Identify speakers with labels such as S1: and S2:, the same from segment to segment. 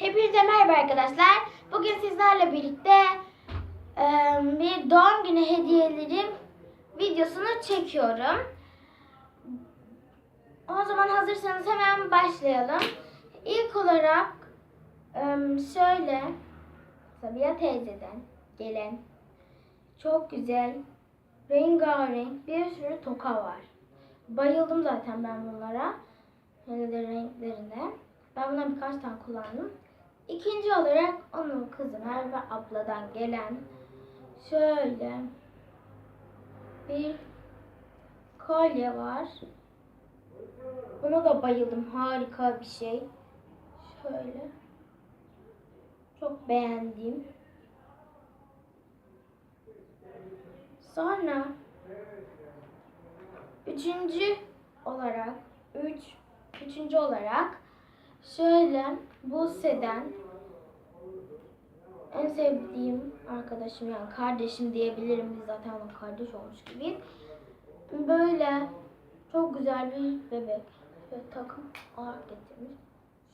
S1: Hepinize merhaba arkadaşlar. Bugün sizlerle birlikte e, bir doğum günü hediyelerim videosunu çekiyorum. O zaman hazırsanız hemen başlayalım. İlk olarak e, şöyle Sabiha teyzeden gelen çok güzel rengarenk bir sürü toka var. Bayıldım zaten ben bunlara. Hele de renklerine. Ben bundan birkaç tane kullandım. İkinci olarak onun kızı Merve abladan gelen şöyle bir kolye var. Buna da bayıldım. Harika bir şey. Şöyle. Çok beğendim. Sonra üçüncü olarak üç üçüncü olarak şöyle Buse'den en sevdiğim arkadaşım yani kardeşim diyebilirim biz zaten onun kardeş olmuş gibiyiz. Böyle çok güzel bir bebek ve takım olarak getirmiş.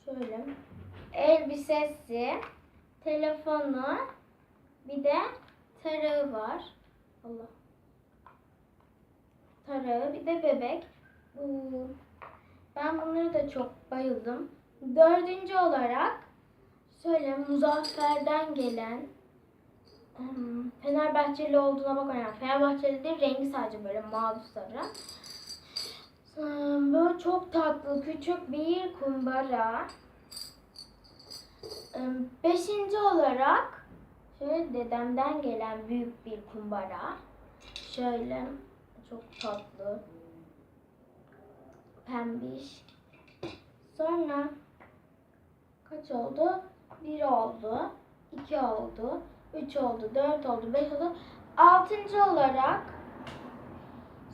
S1: Şöyle elbisesi, telefonu, bir de tarağı var. Allah. Tarağı, bir de bebek. Ben bunları da çok bayıldım. Dördüncü olarak şöyle Muzaffer'den gelen Fenerbahçeli olduğuna bakmayın. Yani Fenerbahçeli değil, rengi sadece böyle mavi sarı. Böyle çok tatlı küçük bir kumbara. Beşinci olarak şöyle dedemden gelen büyük bir kumbara. Şöyle çok tatlı. Pembiş. Sonra kaç oldu? Bir oldu. iki oldu. Üç oldu. Dört oldu. Beş oldu. Altıncı olarak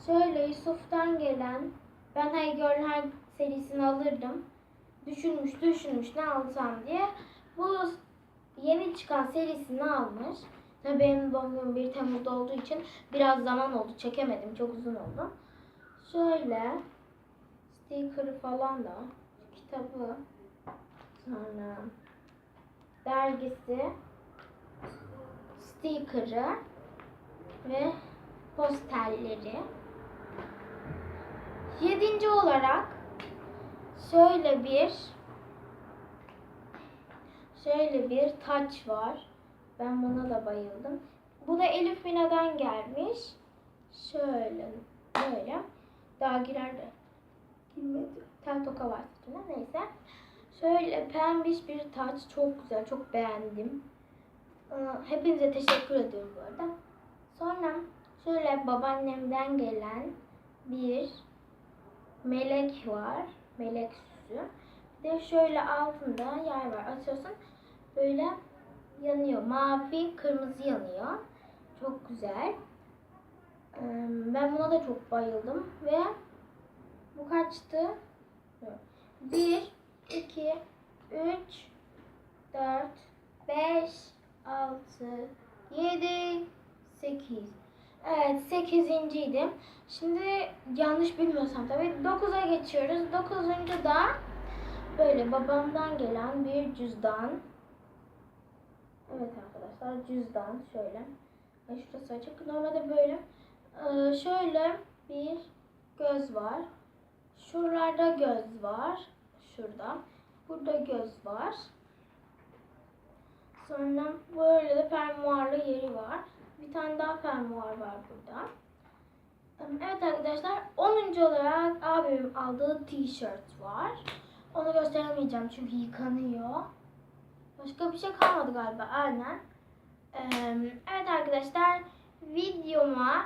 S1: şöyle Yusuf'tan gelen ben Hey Girl Her serisini alırdım. Düşünmüş düşünmüş ne alsam diye. Bu yeni çıkan serisini almış. Tabii benim doğum günüm 1 Temmuz'da olduğu için biraz zaman oldu. Çekemedim. Çok uzun oldu. Şöyle sticker falan da kitabı sonra dergisi sticker'ı ve posterleri yedinci olarak şöyle bir şöyle bir taç var. Ben buna da bayıldım. Bu da Elif Mina'dan gelmiş. Şöyle böyle. Daha girer de girmedi. Tel toka var. Neyse. Şöyle pembiş bir taç. Çok güzel. Çok beğendim. Ee, Hepinize teşekkür ediyorum bu arada. Sonra şöyle babaannemden gelen bir melek var. Melek süsü. Bir de şöyle altında yer var. Açıyorsun. Böyle yanıyor. Mavi, kırmızı yanıyor. Çok güzel. Ee, Ben buna da çok bayıldım ve bu kaçtı? 1, 2, 3, 4, 5, 6, 7, 8. Evet 8. idim. Şimdi yanlış bilmiyorsam tabii 9'a geçiyoruz. 9. da böyle babamdan gelen bir cüzdan. Evet arkadaşlar cüzdan şöyle. Şurası açık. Normalde böyle. Ee, şöyle bir göz var. Şuralarda göz var. Şurada. Burada göz var. Sonra böyle de fermuarlı yeri var. Bir tane daha fermuar var burada. Evet arkadaşlar 10. olarak abimin aldığı t-shirt var. Onu gösteremeyeceğim çünkü yıkanıyor. Başka bir şey kalmadı galiba aynen. Evet arkadaşlar videoma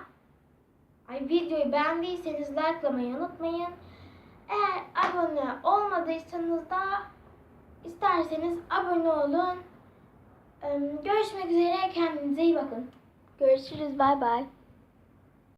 S1: ay videoyu beğendiyseniz likelamayı unutmayın. Eğer abone olmadıysanız da isterseniz abone olun. Görüşmek üzere kendinize iyi bakın. Görüşürüz bay bay.